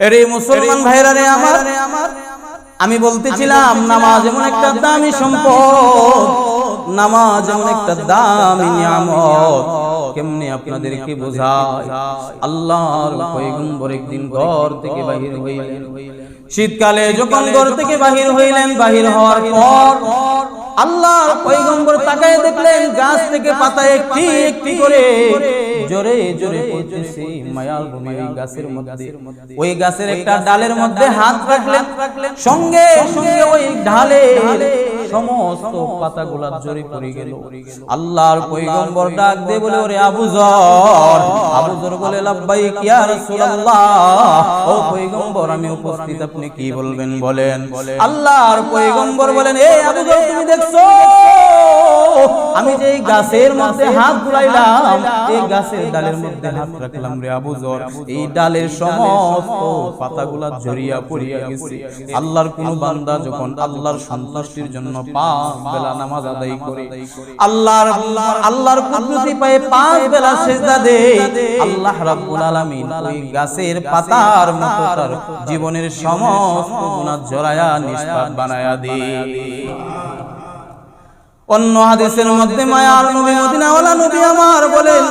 এরে মুসলমান ভাইরা রে আমার আমি বলতেছিলাম নামাজ এমন একটা দামি সম্পদ নামাজ এমন একটা দামি নিয়ামত। কেমনে আপনাদেরকে বোঝায়? আল্লাহর পয়গম্বর একদিন ঘর থেকে বাহির হইলেন। শীতকালে যখন ঘর থেকে বাহির হইলেন বাহির হওয়ার পর আল্লাহর পয়গম্বর তাকায় দেখলেন গাছ থেকে পাতা একটি একটি করে জোরে জোরে পড়তেছে মায়ার ভূমি ওই গাছের মধ্যে। ওই গাছের একটা ডালের মধ্যে হাত রাখলেন। সঙ্গে সঙ্গে ওই ঢালে সমস্ত পাতাগুলা জোরে পড়ে গেল। আল্লাহর পয়গম্বর ডাক দে বলে ওরে আবু জর আবু জর বলে লাব্বাইক ইয়া রাসূলুল্লাহ। ও পয়গম্বর আমি উপস্থিত আপনি কি বলবেন বলেন। আল্লাহর পয়গম্বর বলেন এ আবু জর তুমি দেখছ? আমি যে গাছের মধ্যে হাত বুলাইলাম এই গাছের ডালের মধ্যে হাত রাখলাম রে আবু জর। এই ডালের সমস্ত পাতাগুলা জড়িয়া পড়িয়া গেছে। আল্লাহর কোন বান্দা যখন আল্লাহর সন্তুষ্টির জন্য পাঁচ বেলা নামাজ আদায় করে আল্লাহর আল্লাহর কুদরতি পায়ে পাঁচ বেলা সেজদা দে আল্লাহ রাব্বুল আলামিন ওই গাছের পাতার মতো তার জীবনের সমস্ত গুনাহ জড়ায়া নিষ্পাপ বানায়া দে। অন্য হাদিসের মধ্যে মায়ার নবী, মদিনাওয়ালা নবী আমার বলেন,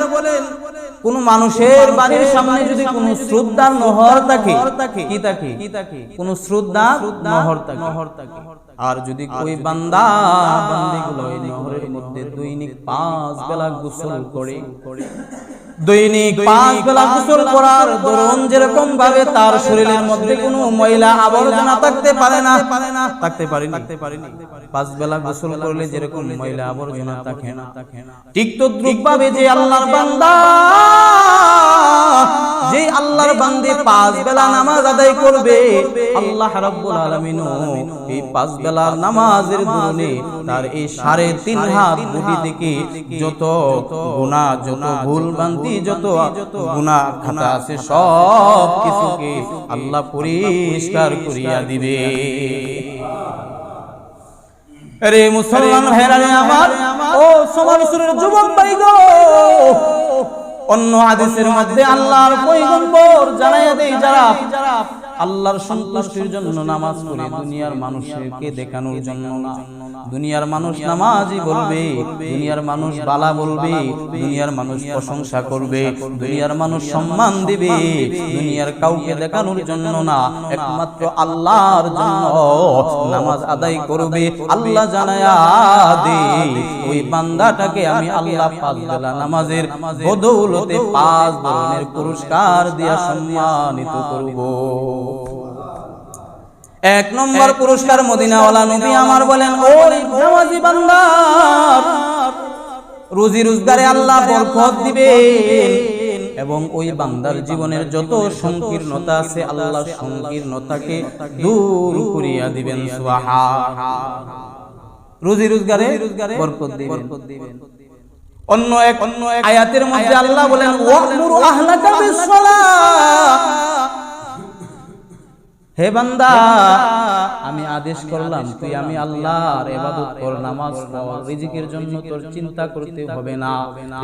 কোন মানুষের বাড়ির সামনে যদি কোন শ্রদ্ধার নহর থাকে, কি থাকে? কোন শ্রদ্ধা নহর থাকে। আর যদি ওই বান্দা বান্দিগুলো ওই নহরের মধ্যে দৈনিক পাঁচ বেলা গোসল করে, দৈনিক পাঁচ বেলা গোসল করার দরুন যেরকম ভাবে তার শরীরের মধ্যে কোনো ময়লা আবর্জনা থাকতে পারে না থাকতে পারে থাকতে পারেনি। পাঁচ বেলা গোসল করলে যেরকম ময়লা আবর্জনা থাকে না। ঠিক তো দ্রুপ ভাবে যে আল্লাহর বান্দা যে আল্লাহর বান্দে পাঁচ বেলা নামাজ আদায় করবে। আল্লাহ রাব্বুল আলামিন এই পাঁচ বেলার নামাজের দরুনে তার এই সাড়ে তিন হাত বুটি থেকে যত গুনাহ যত ভুল বান্তি যত গুনাহ খাতা আছে সব কিছুকে আল্লাহ পরিষ্কার করিয়া দিবে। আরে মুসলমান ভাইরা রে আমার ও যুবক ভাই গো। অন্য আদেশের মধ্যে আল্লাহর পয়গম্বর জানাইয়া দেই যারা আল্লাহর সন্তুষ্টির জন্য নামাজ পড়ে দুনিয়ার মানুষকে দেখানোর জন্য। না দুনিয়ার মানুষ নামাজই বলবে দুনিয়ার মানুষ বালা বলবে দুনিয়ার মানুষ প্রশংসা করবে দুনিয়ার মানুষ সম্মান দিবে দুনিয়ার কাউকে দেখানোর জন্য না একমাত্র আল্লাহর জন্য নামাজ আদায় করবে আল্লাহ জানায়া দে ওই বান্দাটাকে আমি আল্লাহ পাঁচ বেলা নামাজের বদৌলতে পাঁচ ধরনের পুরস্কার দিয়া সম্মানিত করব। এক নম্বর পুরস্কার মদিনাওয়ালা নবী আমার বলেন বান্দার রুজি রোজগারে আল্লাহ বরকত দিবেন। এবং ওই বান্দার জীবনের যত সংকীর্ণতা আছে, আল্লাহ সংকীর্ণতাকে দূর করিয়া দিবেন রুজি রোজগারে বরকত দিবেন। অন্য এক অন্য আয়াতের মধ্যে আল্লাহ বলেন বিসসালাহ হে বান্দা আমি আদেশ করলাম তুই আমি আল্লাহর ইবাদত কর নামাজ পড় রিজিকের জন্য তোর চিন্তা করতে হবে না।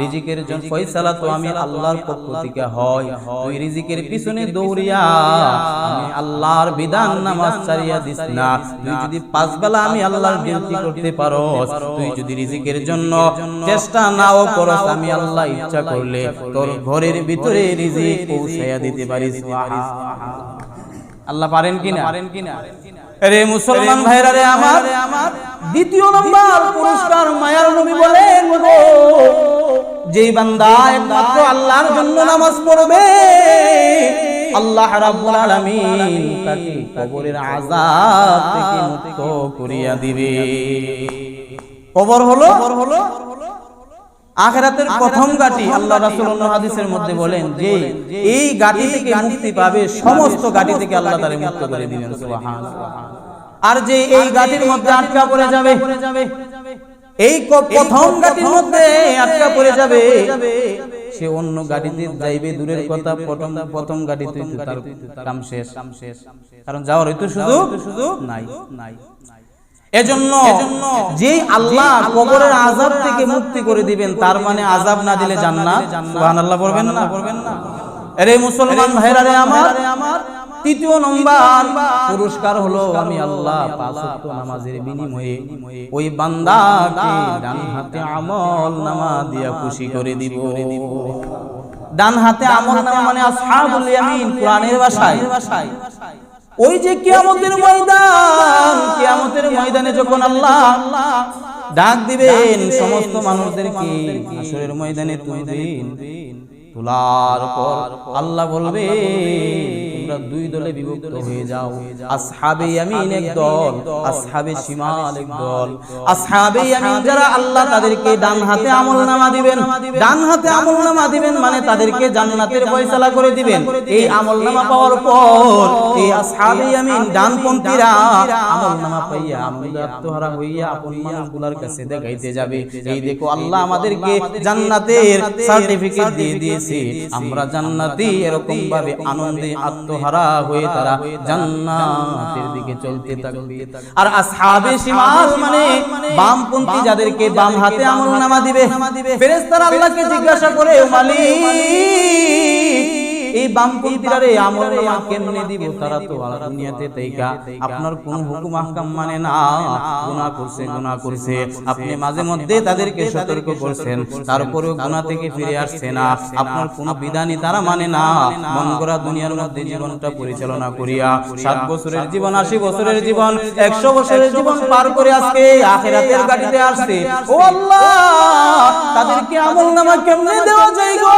রিজিকের জন্য ফয়সালা তো আমি আল্লাহর পক্ষ থেকে হয়। তুই রিজিকের পিছনে দৌড়িয়া। আমি আল্লাহর বিধান নামাজ ছাড়িয়া দিস না। তুই যদি পাঁচ বেলা আমি আল্লাহর ডিউটি করতে পারস তুই যদি রিজিকের জন্য চেষ্টা নাও করস আমি আল্লাহ ইচ্ছা করলে তোর ঘরের ভিতরে রিজিক পৌঁছাইয়া দিতে পারিস। আল্লাহ পারেন কিনা? পারেন কিনা? রে মুসলমান ভাইরা রে আমার দ্বিতীয় নম্বর পুরস্কার মায়ার নবী বলেন গো। যেই বান্দা একমাত্র আল্লাহর জন্য নামাজ পড়বে আল্লাহ রাব্বুল আলামিন তাকে কবরের আযাব থেকে মুক্ত করিয়া দিবে। কবর হলো? কবর হলো? আখেরাতের প্রথম গাটি আল্লাহ রাসূল অন্য হাদিসের মধ্যে বলেন যে এই গাটি থেকে মুক্তি পাবে সমস্ত গাটি থেকে আল্লাহ তারে মুক্ত করে দিবেন সুবহানাল্লাহ। আর যে এই গাটির মধ্যে আটকা পড়ে যাবে এই প্রথম গাটির মধ্যে আটকা পড়ে যাবে সে অন্য গাড়িতে যাইবে দূরের কথা প্রথম প্রথম গাড়িতে তার কাম শেষ। কারণ যাওয়ার হয়তো সুযোগ নাই। নাই। এজন্য যে আল্লাহ কবরের আযাব থেকে মুক্তি করে দিবেন তার মানে আযাব না দিলে জান্নাত। সুবহানাল্লাহ পড়বেন না? পড়বেন না। আরে মুসলমান ভাইরা রে আমার তৃতীয় নম্বর পুরস্কার হলো আমি আল্লাহ পাঁচ ওয়াক্ত নামাজের বিনিময়ে ওই বান্দাকে ডান হাতে আমল নামা দিয়া খুশি করে দিব। ডান হাতে আমল নামা মানে আসহাবুল ইয়ামিন কোরআনের ভাষায়। ওই যে কিয়ামতের ময়দান কিয়ামতের ময়দানে যখন আল্লাহ ডাক দিবেন সমস্ত মানুষদেরকে আসরের ময়দানে তুলবেন তোলার পর আল্লাহ বলবে তোমরা দুই দলে বিভক্ত হয়ে যাও। আসহাবে ইয়ামিন এক দল আসহাবে শিমাল এক দল। আসহাবে ইয়ামিন যারা আল্লাহ তাদেরকে ডান হাতে আমলনামা দিবেন। ডান হাতে আমলনামা দিবেন মানে তাদেরকে জান্নাতের ফয়সালা করে দিবেন। এই আমলনামা পাওয়ার পর এই আসহাবে ইয়ামিন ডানপন্থীরা আমলনামা পাইয়া আনন্দ আত্মহারা হইয়া আপন মানুষগুলোর কাছে দেখাইতে যাবে। এই দেখো আল্লাহ আমাদেরকে জান্নাতের সার্টিফিকেট দিয়ে দিয়েছে। আমরা জান্নাতি এরকম ভাবে আনন্দে আত্মহারা হয়ে তারা জান্নাতের দিকে চলতে থাকবে। আর আসহাবে শিমাল মানে বামপন্থী যাদেরকে বাম হাতে আমলনামা দিবে। ফেরেশতারা আল্লাহকে জিজ্ঞাসা করে "ও মালিক। এই বামপন্থীরা রে আমল নামা কেমনে দিব? তারা তো দুনিয়াতে তাইকা আপনার কোন হুকুম আহকাম মানে না। গুনাহ করছে গুনাহ করছে। আপনি মাঝে মধ্যে তাদেরকে সতর্ক করছেন। তারপরেও গুনাহ থেকে ফিরে আসছে না। আপনার কোন বিধানই তারা মানে না। মন করা দুনিয়ার মধ্যে জীবনটা পরিচালনা করিয়া সাত বছরের জীবন আশি বছরের জীবন একশো বছরের জীবন পার করে আজকে আখেরাতের গাড়িতে আসছে ও আল্লাহ তাদেরকে আমল নামা কেমনে দেওয়া যায় গো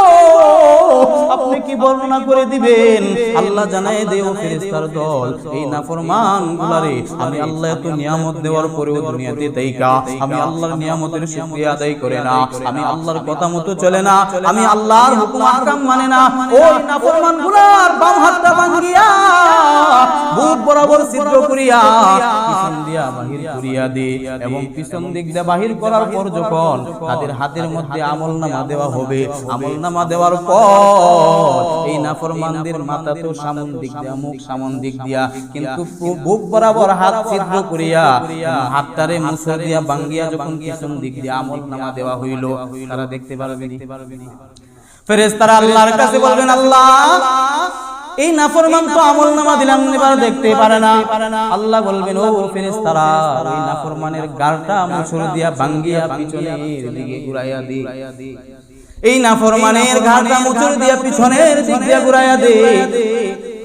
আপনি কি বর্ণনা করে দিবেন। আল্লাহ জানাই দেও ফেরেশতার দল, এই নাফরমান গুলারে আমি আল্লাহ এত নিয়ামত দেওয়ার পরেও দুনিয়াতে তাইকা আমি আল্লাহর নিয়ামতের শুকরিয়া আদায় করে না। আমি আল্লাহর কথা মতো চলে না। আমি আল্লাহর হুকুম আহকাম মানে না। ওই নাফরমানগুলার বাম হাতটা ভাঙ্গিয়া, বুক বরাবর ছিদ্র করিয়া, পিছন দিয়া বাহির করিয়া দে এবং পিছন দিক দিয়ে বাহির করার পর যখন তাদের হাতের মধ্যে আমল নামা দেওয়া হবে আমল নামা দেওয়ার পর এই নাফরমানদের মাথা তো সামন দিক দিয়া মুখ সামন দিক দিয়া। কিন্তু বুক বরাবর হাত ছিদ্র করিয়া হাতটারে দিয়া বাঙ্গিয়া যখন পিছন দিক দিয়া আমল নামা দেওয়া হইল। তারা দেখতে পারবে ফেরেশতারা আল্লাহর কাছে বলবেন আল্লাহ এই নাফরমান তো আমল নামা দিলাম এবার দেখতে পারে না। আল্লাহ বলবেন ও ফেরেশতারা ওই নাফরমানের গালটা দিয়া বাঙ্গিয়া পিছনের দিকে ঘুরাইয়া দি এই নাফরমানের গালটা মুসর দিয়া পিছনের দিক দিয়া ঘুরাইয়া দে।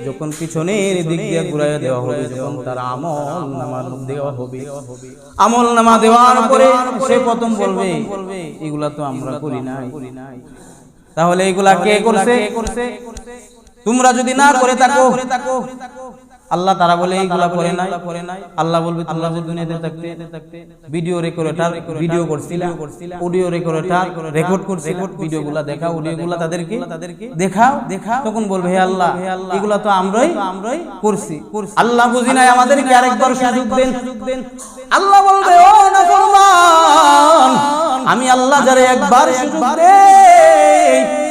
যখন পিছনের দিক দিয়া ঘুরাইয়া দেওয়া হবে যখন তার আমল নামা দেওয়া হবে। আমল নামা দেওয়ার পরে সে প্রথম বলবে এগুলা তো আমরা করি নাই। তাহলে এগুলা কে করছে? তোমরা যদি না করে থাকো আল্লাহ তারা বলে এইগুলা করে নাই। করে নাই। আল্লাহ বলবে তোমরা যে দুনিয়াতে থাকতে ভিডিও রেকর্ডার ভিডিও করছিলা অডিও রেকর্ডার রেকর্ড করছে ভিডিও গুলা দেখা অডিও গুলা তাদেরকে তাদেরকে দেখাও দেখাও তখন বলবে হে আল্লাহ এগুলা তো আমরাই আমরাই করছি। আল্লাহ বুঝি নাই আমাদেরকে আরেকবার সুযোগ দেন। আল্লাহ বলবে ও নাফরমান আমি আল্লাহ যারে একবার সুযোগ দেই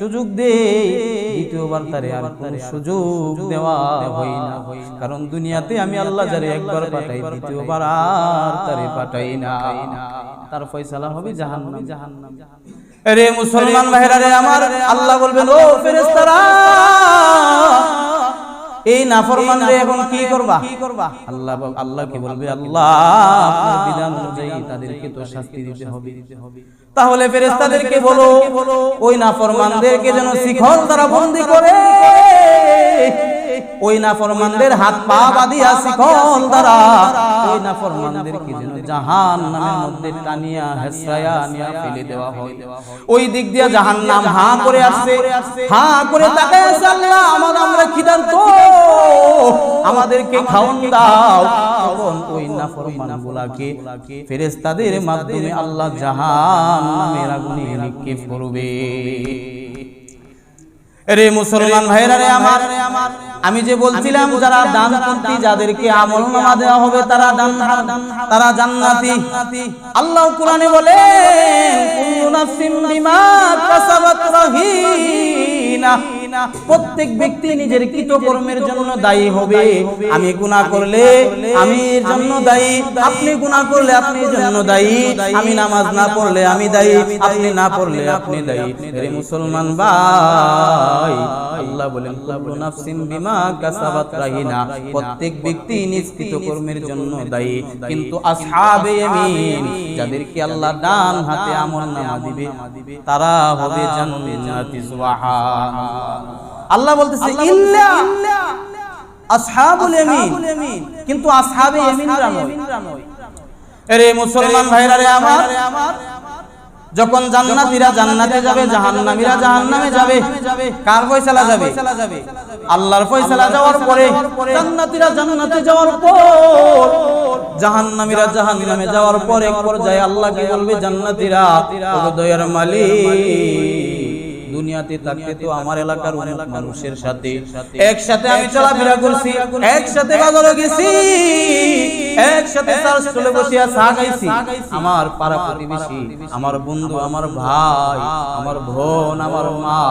সুযোগ দে দ্বিতীয়বার তারে আর কোন সুযোগ দেওয়া হয় না। কারণ দুনিয়াতে আমি আল্লাহ যারে একবার পাঠাই দ্বিতীয়বার আর তারে পাঠাই না। তার ফয়সালা হবে জাহান্নাম। জাহান্নাম। রে মুসলমান ভাইরা রে আমার আল্লাহ বলবেন ও ফেরেশতারা! এই নাফরমান রে এখন কি করবা? আল্লাহ আল্লাহ কি বলবে আল্লাহ আপনার বিধান অনুযায়ী তাদেরকে তো শাস্তি দিতে হবে। তাহলে ফেরেশতাদেরকে বলো ওই নাফরমানদেরকে যেন শিখল তারা বন্দি করে। ওই নাফরমানদের হাত পা বাঁধিয়া শিখল দ্বারা ওই নাফরমানদেরকে যেন জাহান নামের মধ্যে টানিয়া হেসরায়া নিয়া ফেলে দেওয়া হয়। ওই দিক দিয়া জাহান নাম হা করে আসছে হা করে তাকায় আছে আল্লাহ আমার আমরা খিদান্ত আমাদেরকে খাওন দাও। তখন ওই নাফরমান গুলাকে ফেরেশতাদের মাধ্যমে আল্লাহ জাহান নামের আগুনে নিক্ষেপ করবে। রে মুসলমান ভাইরা রে আমার। আমি যে বলছিলাম যারা দান করতে যাদেরকে আমল নামা দেওয়া হবে তারা দান তারা জান্নাতি। আল্লাহ কোরআনে বলে কুল্লু নাফসিন বিমা কাসাবাত রাহিনা। প্রত্যেক ব্যক্তি নিজের কৃতকর্মের জন্য দায়ী হবে। আমি গুনাহ করলে আমি এর জন্য দায়ী, আপনি গুনাহ করলে আপনি জন্য দায়ী। আমি নামাজ না পড়লে আমি দায়ী, আপনি না পড়লে আপনি দায়ী। রে মুসলমান ভাই, আল্লাহ বলেন, কুল্লু নাফসিন বিমা কাসাবাত রাহিনা। প্রত্যেক ব্যক্তি নিজ কর্মের জন্য দায়ী। কিন্তু আসহাবে ইয়ামিন, যাদেরকে আল্লাহ ডান হাতে আমল নামা দিবে, তারা হবে জান্নাতি সুবহান আল্লাহ বলতেছে ইল্লা আসহাবুল ইয়ামিন। কিন্তু আসহাবে ইয়ামিনরা নয়। আরে মুসলমান ভাইরা রে আমার যখন জান্নাতীরা জান্নাতে যাবে জাহান্নামীরা জাহান্নামে যাবে। কার ফয়সালা যাবে? আল্লাহর ফয়সালা যাওয়ার পরে জান্নাতীরা জান্নাতে যাওয়ার পর জাহান্নামীরা জাহান্নামে যাওয়ার পরে পর্যায়ে আল্লাহকে বলবে জান্নাতীরা দয়ার মালিক দুনিয়াতে থাকতে তো আমার এলাকার অনেক মানুষের সাথে। একসাথে আমি চলাফেরা করছি একসাথে বাজারে গেছি। একসাথে তার স্টলে বসিয়া চা খাইছি। আমার পাড়া প্রতিবেশী আমার বন্ধু আমার ভাই আমার বোন আমার মা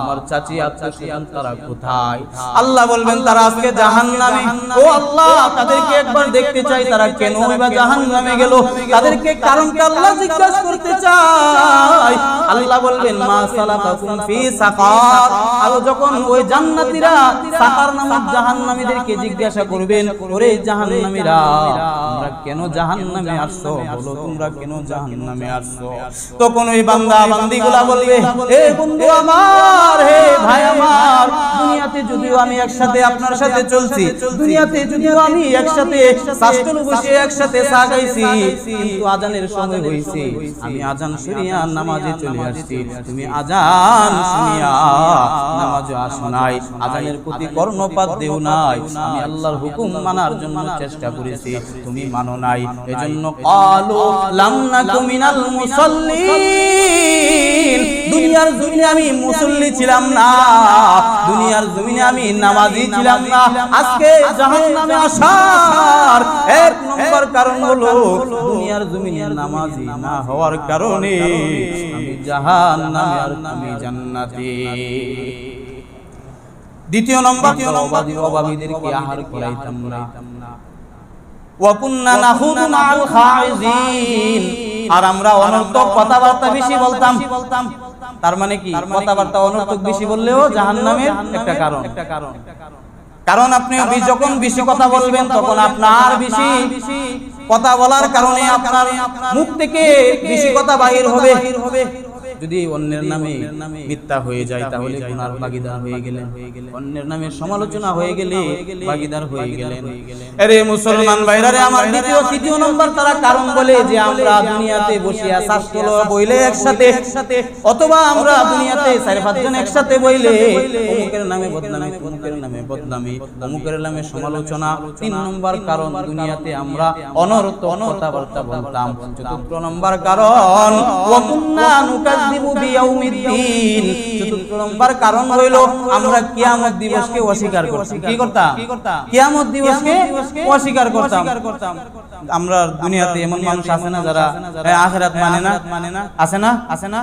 আমার চাচি আত্মীয় তারা কোথায়? আল্লাহ বলবেন তারা আজকে জাহান্নামে। ও আল্লাহ তাদেরকে একবার দেখতে চাই তারা কেন বা জাহান্নামে গেল? তাদেরকে কারণটা আল্লাহ জিজ্ঞাসা করতে চাই। আল্লাহ বলবেন মা সালাতাকুম ফি সাকার আর যখন ওই জান্নাতীরা সাকার নামক জাহান্নামীদেরকে জিজ্ঞাসা করবেন ওরে জাহান্নামীরা তোমরা কেন জাহান্নামে আসছো? বলো তোমরা কেন জাহান্নামে আসছো? তখন ওই বান্দা বান্দিগুলা বলবে হে বন্ধু আমার হে ভাই আমার দুনিয়াতে যদিও আমি একসাথে আপনার সাথে চলছি দুনিয়াতে যদিও আমি একসাথে শাস্ত্র বসে একসাথে কিন্তু আজানের সময় হইছে আমি আজান শুনিয়া নামাজে চলে আসছি। তুমি আজান শুনিয়া নামাজে আসো নাই। আজানের প্রতি কর্ণপাত দেও নাই। আমি আল্লাহর হুকুম মানার জন্য চেষ্টা করেছি। তুমি মানো নাই। এজন্য কালু লাম মিনাল মুসাল্লিন। দুনিয়ার জমিনে আমি মুসল্লি ছিলাম না। দুনিয়ার জমিনে আমি নামাজি ছিলাম না। আজকে জাহান্নামে আসার এক নম্বর কারণ হলো দুনিয়ার জমিনে নামাজি না হওয়ার কারণে আমি জাহান্নামে আর তুমি জান্নাতে। দ্বিতীয় নম্বর অবাধি অভাবীদেরকে আহার করাইতাম না। ওয়াকুন্না নাহুদু মাআল খাইজিন। আর আমরা অনর্থক কথাবার্তা বেশি বলতাম। তার মানে কি? কথাবার্তা অনর্থক বেশি বললেও জাহান্নামের একটা কারণ। একটা কারণ কারণ আপনি যখন বেশি কথা বলবেন তখন আপনার বেশি কথা বলার কারণে আপনার মুখ থেকে বেশি কথা বাহির হবে। যদি অন্যের নামে মিথ্যা হয়ে যায় তাহলে গুনার ভাগীদার হয়ে গেলেন। অন্যের নামে সমালোচনা হয়ে গেলে ভাগীদার হয়ে গেলেন। আরে মুসলমান ভাইরা রে আমার দ্বিতীয় তৃতীয় নম্বর তারা কারণ বলে যে আমরা দুনিয়াতে বসিয়া শাস্ত্র বইলে একসাথে একসাথে অথবা আমরা দুনিয়াতে চার পাঁচজন একসাথে বইলে অমুকের নামে বদনামি অমুকের নামে বদনামি অমুকের নামে সমালোচনা তিন নম্বর কারণ দুনিয়াতে আমরা অনর্থ কথাবার্তা বলতাম। চতুর্থ নম্বর কারণ ওয়াকুন্না নুকাযযিবু বিয়াউমিদ্দিন। চতুর্থ নম্বর কারণ হইল আমরা কিয়ামত দিবসকে অস্বীকার করতাম। কি করতাম? কিয়ামত দিবসকে অস্বীকার করতাম। আমরা দুনিয়াতে এমন মানুষ আছে না যারা আখিরাত মানে না। মানে না আছে না? আছে না?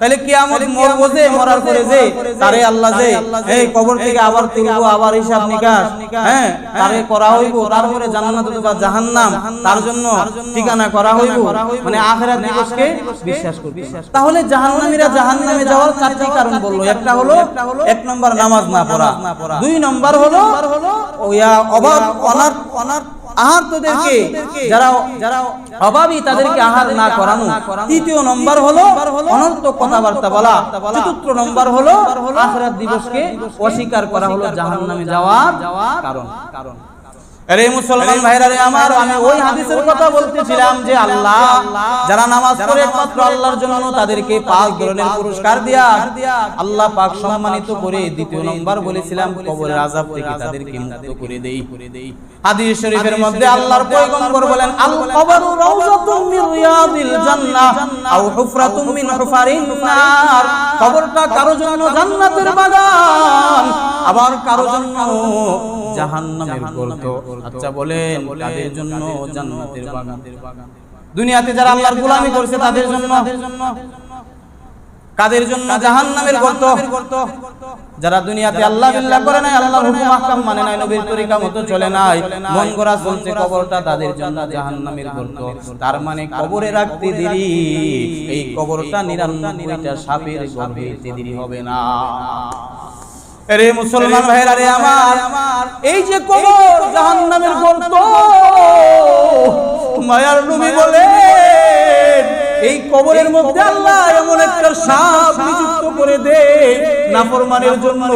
তাহলে কিয়ামত মরবো যে মরার পরে যে তারে আল্লাহ যে এই কবর থেকে আবার তুলবো আবার হিসাব নিকাশ। হ্যাঁ তারে করা হইব তারপরে জান্নাত বা জাহান্নাম তার জন্য ঠিকানা করা হইব। মানে আখিরাত দিবসকে বিশ্বাস করবে তাহলে জাহান্নামীরা জাহান্নামে যাওয়ার চারটি কারণ বলল। একটা হলো এক নম্বর নামাজ না পড়া। দুই নম্বর হলো ওয়া যারা যারা অভাবী তাদেরকে আহার না করানো। তৃতীয় নম্বর হলো অনন্ত কথাবার্তা বলা। চতুর্থ নম্বর হলো দিবসকে অস্বীকার করা হলো জাহান্নামে যাওয়ার কারণ কারণ। আরে মুসলমান ভাইরা রে আমার আমি ওই হাদিসের কথা বলতেছিলাম যে আল্লাহ যারা নামাজ পড়ে একমাত্র আল্লাহর জন্য তাদেরকে পাঁচ ধরনের পুরস্কার দিয়া আল্লাহ পাক সম্মানিত করে দ্বিতীয় নম্বর বলেছিলাম কবরের আযাব থেকে তাদেরকে মুক্ত করে দেই। হাদিস শরীফের মধ্যে আল্লাহর পয়গম্বর বলেন আল কবরু রাউযাতুম মিন রিয়াদিল জান্নাহ আও হুফরাতুম মিন হুফারিন নার। কবরটা কারও জন্য জান্নাতের বাগান আবার কারও জন্য জাহান্নামের গর্ত। আচ্ছা বলেন তাদের জন্য জান্নাতের বাগান? দুনিয়াতে যারা আল্লাহর গোলামি করছে তাদের জন্য কাদের জন্য জাহান্নামের গর্ত? যারা দুনিয়াতে আল্লাহ বিল্লাহ করে নাই আল্লাহর হুকুম আহকাম মানে নাই নবীর তরিকা মতো চলে নাই। মন গড়া চলছে কবরটা তাদের জন্য জাহান্নামের গর্ত। তার মানে কবরে রাখতে দেরি। এই কবরটা নিরানব্বইটা সাপের গর্ভে দেরি হবে না। রে মুসলমান ভাইরা রে আমার, এই যে কবর জাহান্নামের গর্ত, মায়ার নবী বলে এই কবরের মধ্যে আল্লাহ এমন একটা সাপ নিযুক্ত করে দে, নাফরমানের জন্য।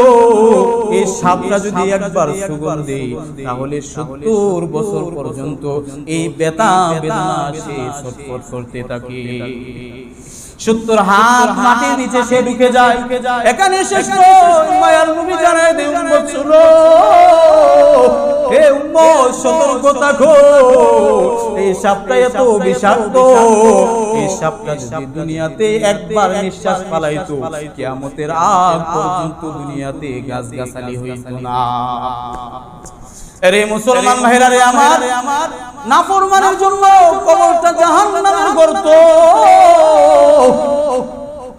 এই সাপটা যদি একবার সুগন্ধি, তাহলে সত্তর বছর পর্যন্ত এই বেতা বেদনা সে ছটফট করতে থাকে। সত্তর হাত মাটির নিচে সে ঢুকে যায়। এখানে শেষ মায়ার নবী জানায় দে উম্মত শুনো হে উম্মত সতর্ক থাকো এই সাপটা এত বিষাক্ত। এই সাপটা যদি দুনিয়াতে একবার নিঃশ্বাস ফালাইতো কিয়ামতের আগ পর্যন্ত দুনিয়াতে গাছ গাছালি হইতো না। রে মুসলমান ভাইরা রে আমার। নাফরমানের জন্য কবরটা জাহান্নামের গর্ত।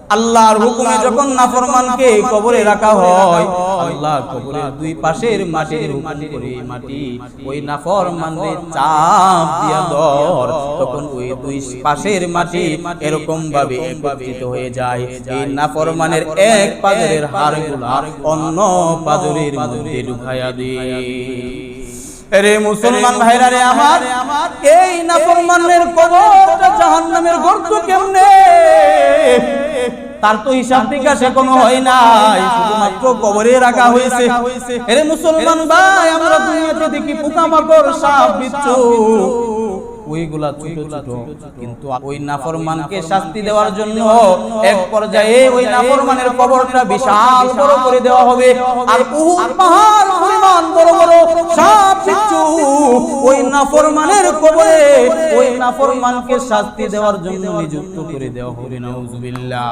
আল্লাহর হুকুমে যখন নাফরমানকে কবরে রাখা হয় আল্লাহ কবরের দুই পাশের মাটির মাটি করে মাটি ওই নাফরমানরে চাপ দিয়া দর তখন ওই দুই পাশের মাটি এরকম ভাবে একত্রিত হয়ে যায়। এই নাফরমানের এক পাজরের হাড়গুলা অন্য পাজরের মধ্যে ঢুকাইয়া দিয়ে রে মুসলমান ভাইরা রে আমার এই নাফরমানের কবরটা জাহান্নামের গর্ত কেমনে? তার তো হিসাব নিকাশ এখনও হয় নাই শুধুমাত্র কবরে রাখা হয়েছে। এরে মুসলমান ভাই আমরা দুনিয়াতে দেখি পোকামাকড় সাপ বিচ্ছু। ওইগুলা ছোট ছোট। কিন্তু ওই নাফরমানকে শাস্তি দেওয়ার জন্য এক পর্যায়ে ওই নাফরমানের কবরটা বিশাল বড় করে দেওয়া হবে। আর উহুদ পাহাড় পরিমাণ বড় বড় সাপ বিচ্ছু ওই নাফরমানের কবরে ওই নাফরমানকে শাস্তি দেওয়ার জন্য নিযুক্ত করে দেওয়া হবে। নাউজুবিল্লাহ।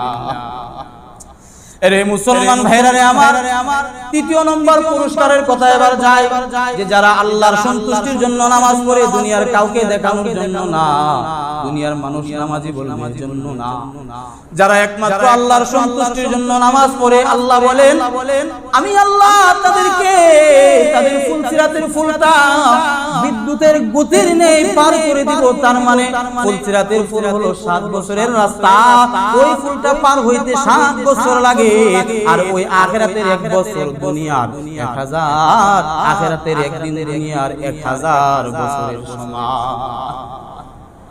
রে মুসলমান ভাইরা রে আমার তৃতীয় নম্বর পুরস্কারের কথা এবার যায় যে যারা আল্লাহর সন্তুষ্টির জন্য নামাজ পড়ে দুনিয়ার কাউকে দেখানোর জন্য না দুনিয়ার মানুষ নামাজি বলবার জন্য না। যারা একমাত্র আল্লাহর সন্তুষ্টির জন্য নামাজ পড়ে আল্লাহ বলেন আমি আল্লাহ তাদেরকে তাদের ফুলসিরাতের ফুলটা বিদ্যুতের গতির নেই পার করে দিব। তার মানে ফুলসিরাতের ফুল হলো সাত বছরের রাস্তা। ওই ফুলটা পার হইতে সাত বছর লাগে। আর ওই আখেরাতের এক বছর দুনিয়ার এক হাজার। আখেরাতের একদিন দুনিয়ার এক হাজার বছরের সমান।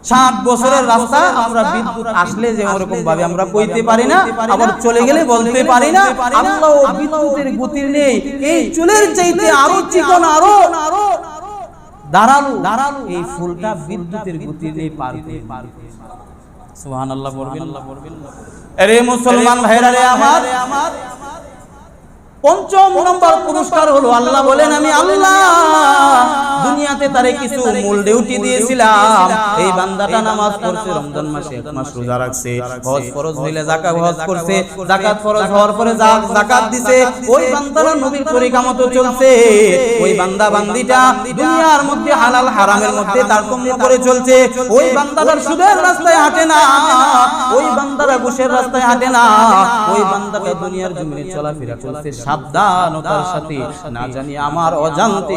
ষাট বছরের রাস্তা আমরা বিদ্যুৎ আসলে যে ওরকম ভাবে আমরা কইতে পারি না আবার চলে গেলে বলতে পারি না আল্লাহ বিদ্যুতের গতি নেই এই চুলের চাইতে আরও চিকন আরও আরও দাঁড়াল দাঁড়াল এই ফুলটা বিদ্যুতের গতি নেই পার করে পার সুবহানাল্লাহ বলবেন আরে মুসলমান ভাইরা রে আমার। আমার। পঞ্চম নম্বর পুরস্কার হলো আল্লাহ বলেন আমি আল্লাহ। দুনিয়াতে তারে কিছু মূল ডিউটি দিয়েছিলাম। এই বান্দাটা নামাজ পড়ছে রমজান মাসে এক মাস রোজা রাখছে। হজ ফরজ হইলে যাকাত হজ করছে যাকাত ফরজ হওয়ার পরে যাকাত দিছে ওই বান্দারা নবীর তরিকা মতো চলছে। ওই বান্দা বান্দিটা দুনিয়ার মধ্যে হালাল হারামের মধ্যে তারতম্য করে চলছে। ওই বান্দাটার সুদের রাস্তায় হাঁটে না। ওই বান্দারা ঘুষের রাস্তায় হাঁটে না। ওই বান্দাটা দুনিয়ার জমিনে চলাফেরা করছে। সাবধানতার সাথে। না জানি আমার অজান্তে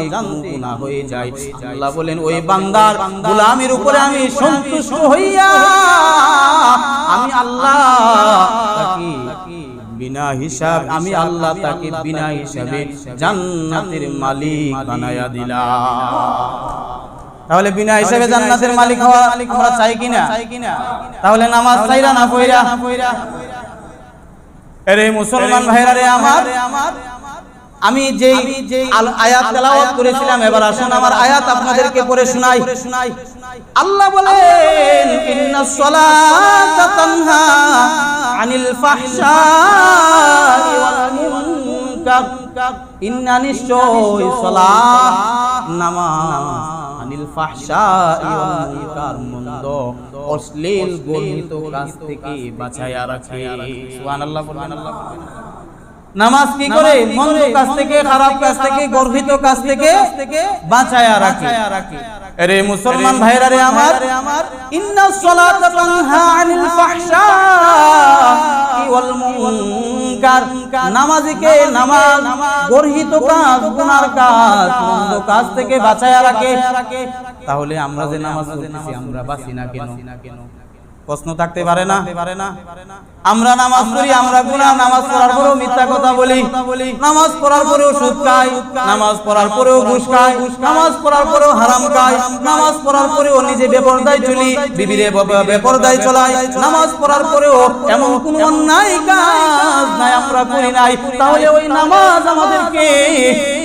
গুনাহ হয়ে যায় আল্লাহ বলেন ওই বান্দার গোলামের উপরে আমি সন্তুষ্ট হইয়া আমি আল্লাহ বিনা হিসাব আমি আল্লাহ তাকে বিনা হিসাবে জান্নাতের মালিক বানায়া দিলাম। তাহলে বিনা হিসাবে জান্নাতের মালিক হওয়া আমরা চাই কিনা তাহলে নামাজ চাইরা না পয়রা আরে মুসলমান ভাইরা রে আমার আমি যেই আল- আয়াত তেলাওয়াত করেছিলাম এবার আসুন আমার আয়াত আপনাদেরকে পড়ে শোনাই। আল্লাহ বলেন ইন্নাস সালাতা তানহা আনিল ফাহশাই ওয়াল মুনকার। ইন্না নিশ্চয় সালাহ নামাজ আনিল ফাহশাই ওয়াল মুনকার। মন্দ অশ্লীল গর্হিত কাজ থেকে বাঁচায়া রাখে। সুবহানাল্লাহ বলবেন আল্লাহ নামাজ কি করে? মন্দ কাজ থেকে খারাপ কাজ থেকে গর্হিত কাজ থেকে বাঁচায়া রাখে। আরে মুসলমান ভাইরা রে আমার ইন্না সলাতা তানহা আনিল ফাহশাই ওয়াল মুনকার। নামাজিকে নামাজ গর্হিত কাজ গুনার কাজ মন্দ কাজ থেকে বাঁচায়া রাখে। তাহলে আমরা যে নামাজ পড়তেছি আমরা বাঁচি না কেন? প্রশ্ন থাকতে পারে না। আমরা নামাজ পড়ি, আমরা গুনাহ, নামাজ পড়ার পরেও মিথ্যা কথা বলি। নামাজ পড়ার পরেও সুদ খাই, নামাজ পড়ার পরেও ঘুষ খাই, নামাজ পড়ার পরেও হারাম খাই, নামাজ পড়ার পরেও নিজে বেপরদায় চলি, বিবিরে বেপরদায় চলাই, নামাজ পড়ার পরেও এমন কোন অন্যায় কাজ নাই আমরা করি নাই। তাহলে ওই নামাজ আমাদেরকে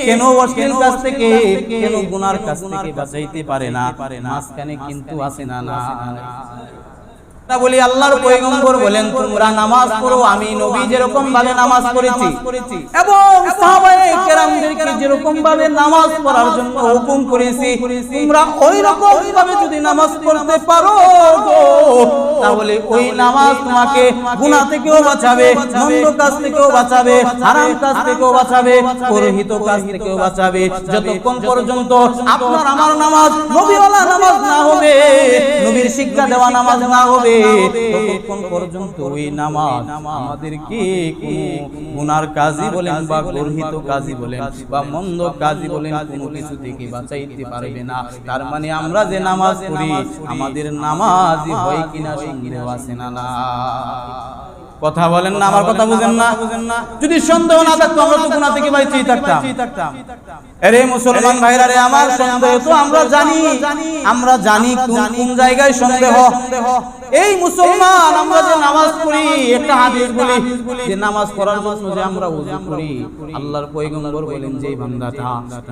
কেন অশ্লীল কাছ থেকে, কেন গুনার কাছ থেকে বাঁচাইতে পারে না? মাঝখানে কিন্তু আছে না না। বলি আল্লাহর পয়গম্বর বলেন তোমরা নামাজ পড়ো, আমি নবী যেরকম ভাবে নামাজ পড়েছি। এবং সাহাবায়ে যেরকম ভাবে নামাজ পড়ার জন্য হুকুম করেছি, তোমরা ওই রকম ভাবে যদি নামাজ পড়তে পারো তাহলে ওই নামাজ তোমাকে গুনাহ থেকেও বাঁচাবে, মন্দ কাজ থেকেও বাঁচাবে, হারাম কাজ থেকেও বাঁচাবে, পরহিত কাজ থেকেও বাঁচাবে। যতক্ষণ পর্যন্ত আপনার আমার নামাজ নবীওয়ালা নামাজ না হবে, নবীর শিক্ষা দেওয়া নামাজ না হবে, ততক্ষণ পর্যন্ত ওই নামাজ আমাদেরকে কোনো গুনার কাজই বলেন বা গর্হিত কাজই বলেন বা মন্দ কাজই বলেন, কোনো কিছু থেকে বাঁচাইতে পারবে না। তার মানে আমরা যে নামাজ পড়ি, আমাদের নামাজই হয় কিনা না কথা বলেন না আমার কথা বুঝেন না। যদি সন্দেহ না থাকতো আমরা তো গুণা থেকে বাঁচিয়ে থাকতাম। আরে মুসলমান ভাইরা রে আমার সন্দেহ তো আমরা জানি। আমরা জানি কোন কোন জায়গায় সন্দেহ। এই মুসলমান আমরা যে নামাজ পড়ি একটা হাদিস বলি যে নামাজ পড়ার জন্য যে আমরা ওযু করি আল্লাহর পয়গম্বর বলেন যে বান্দাটা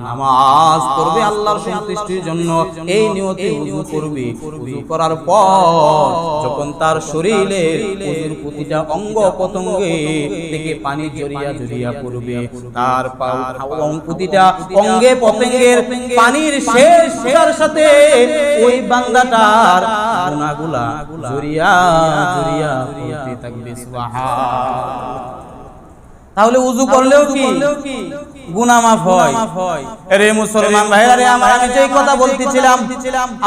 নামাজ পড়বে আল্লাহর সন্তুষ্টির জন্য এই নিয়তে ওযু করবে। ওযু করার পর যখন তার শরীরের ওযুর প্রতিটা অঙ্গ প্রত্যঙ্গে থেকে পানি জড়িয়া জড়িয়া পড়বে। তার প্রতিটা অঙ্গে প্রত্যঙ্গের পানির শেষ সাথে ওই বান্দাটার গুনাহগুলা জড়িয়া জুরিয়া পড়তে থাকবে সুবহান তাহলে উজু করলেও কি? মাফ হয়। আরে মুসলমান ভাইরা রে আমার আমি যেই কথা বলতেছিলাম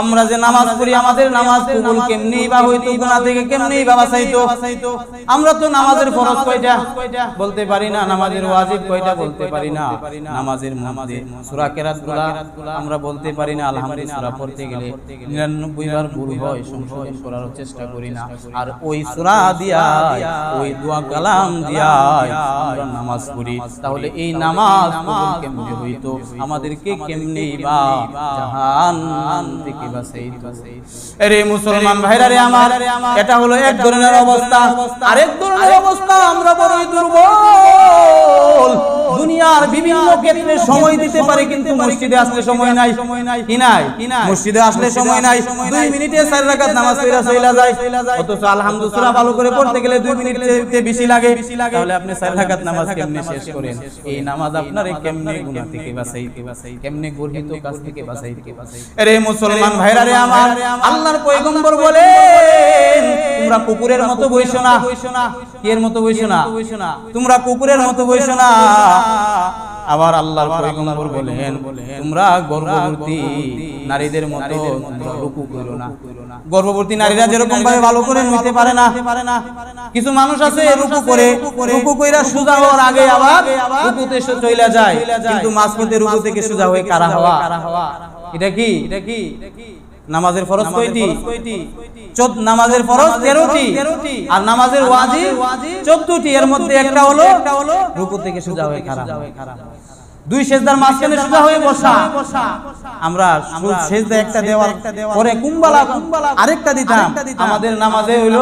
আমরা যে নামাজ পড়ি আমাদের নামাজ কবুল কেমনি বা হইতো গুনাহ থেকে কেমনি বা বাঁচাইতো? আমরা তো নামাজের ফরজ কয়টা? বলতে পারি না নামাজের ওয়াজিব কয়টা বলতে পারি না? নামাজের মধ্যে সূরা কেরাতগুলা আমরা বলতে পারি না আলহামদুলিল্লাহ সূরা পড়তে গেলে 99 বার ভুল হয় সংশোধন করার চেষ্টা করি না। আর ওই সূরা দিয়া ওই দোয়া কালাম দিয়া নামাজ পড়ি তাহলে এই নামাজ কেমনে হইতো? আমাদেরকে কেমনে বা জাহান থেকে বাঁচাইতো? আরে মুসলমান ভাইরা রে আমার এটা হলো এক ধরনের অবস্থা। আরেক ধরনের অবস্থা আমরা বড়ই দুর্বল দুনিয়ার বিভিন্ন ক্ষেত্রে সময় দিতে পারে কিন্তু মসজিদে আসলে সময় নাই। কি নাই? মসজিদে আসলে সময় নাই। দুই মিনিটে চার রাকাত নামাজ পড়া চইলা যায়। অথচ আলহামদুলিল্লাহ ভালো করে পড়তে গেলে দুই মিনিটে বেশি লাগে। তাহলে আপনি চার রাকাত নামাজ কেমনে শেষ করেন? এই নামাজ আপনার কেমনে গুনাহ থেকে বাঁচাইতে বাঁচাই কেমনে গর্হিত কাজ থেকে বাঁচাইতে আরে মুসলমান ভাইরা রে আমার, আল্লাহর পয়গম্বর বলেন তোমরা কুকুরের মতো বইছো না। এর মতো বইছো না। তোমরা কুকুরের মতো বইছো না। আবার আল্লাহর পয়গম্বর বলেন তোমরা গর্ভবতী নারীদের মতো রুকু করো না। গর্ভবতী নারীরা যেরকম ভাবে ভালো করে নিতে পারে না। কিছু মানুষ আছে রুকু করে রুকু কইরা সুজা হওয়ার আগে আবার রুকুতে চইলা যায়। কিন্তু মাঝপথে রুকু থেকে সুজা হয়ে কারা হওয়া? এটা কি? এটা কি? নামাজের ফরজ কয়টি? চোদ্দ। নামাজের ফরজ তেরোটি। আর নামাজের ওয়াজি চোদ্দটি। এর মধ্যে একটা হলো রুকু থেকে সোজা হয়ে খারাপ। দুই সেজদার মাঝখানে সোজা হয়ে বসা। আমরা সেজদা একটা দেওয়ার পরে কুম্বালা আরেকটা দিতাম। আমাদের নামাজে হইল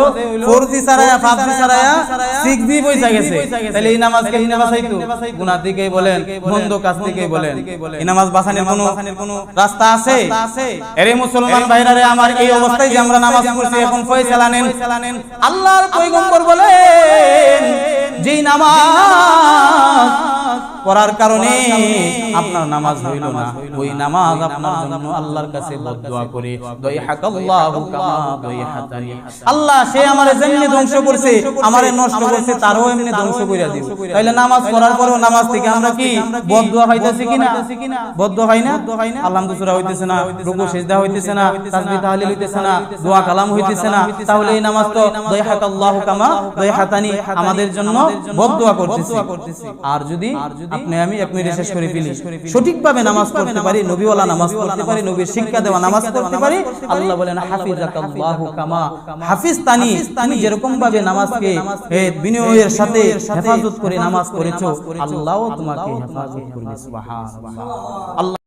ফোর জি সারায়া সারায়া সিক্স জি বইসা গেছে। তাহলে এই নামাজ কে বাঁচাইতো গুনাহ দিকেই বলেন মন্দ কাজ দিকেই বলেন। এই নামাজ বাঁচানোর কোনো কোনো রাস্তা আছে? এরে মুসলমান ভাইরা রে আমার এই অবস্থায় যে আমরা নামাজ পড়ছি এখন ফয়সালা নেন। আল্লাহর পয়গম্বর বলেন যেই নামাজ করার কারণে আপনার নামাজ হইল না। ওই নামাজ আপনার জন্য আল্লাহর কাছে বদদুয়া করে। দয়হাকাল্লাহু কামা দয়হাতানি আল্লাহ সে আমারে যেমনি ধ্বংস করছে আমারে নষ্ট করছে তারও এমনি ধ্বংস কইরা দিব তাইলে নামাজ পড়ার পরেও নামাজ থেকে আমরা কি বদদুয়া হইতাছি কিনা? বদদুয়া হয় না? আলহামদুলিল্লাহ সূরা হইতেছে না। রুকু সিজদা হইতেছে না। তাসবিহ তাহলিল হইতেছে না। দোয়া কালাম হইতেছে না। তাহলে এই নামাজ তো দয়হাকাল্লাহু কামা দয়হাতানি আমাদের জন্য বদদুয়া করতেছি আর যদি আপনি আমি এক মিনিটে শেষ করে ফেলি সঠিকভাবে নামাজ পড়তে পারি নবীওয়ালা নামাজ পড়তে পারি নবীর শিক্ষা দেওয়া নামাজ পড়তে পারি আল্লাহ বলেন হাফিজাকাল্লাহু কামা হাফিজ তানি তুমি যেরকম ভাবে নামাজকে বিনয়ের সাথে হেফাজত করে নামাজ পড়েছো আল্লাহও তোমাকে হেফাজত করবে সুবহানাল্লাহ। আল্লাহ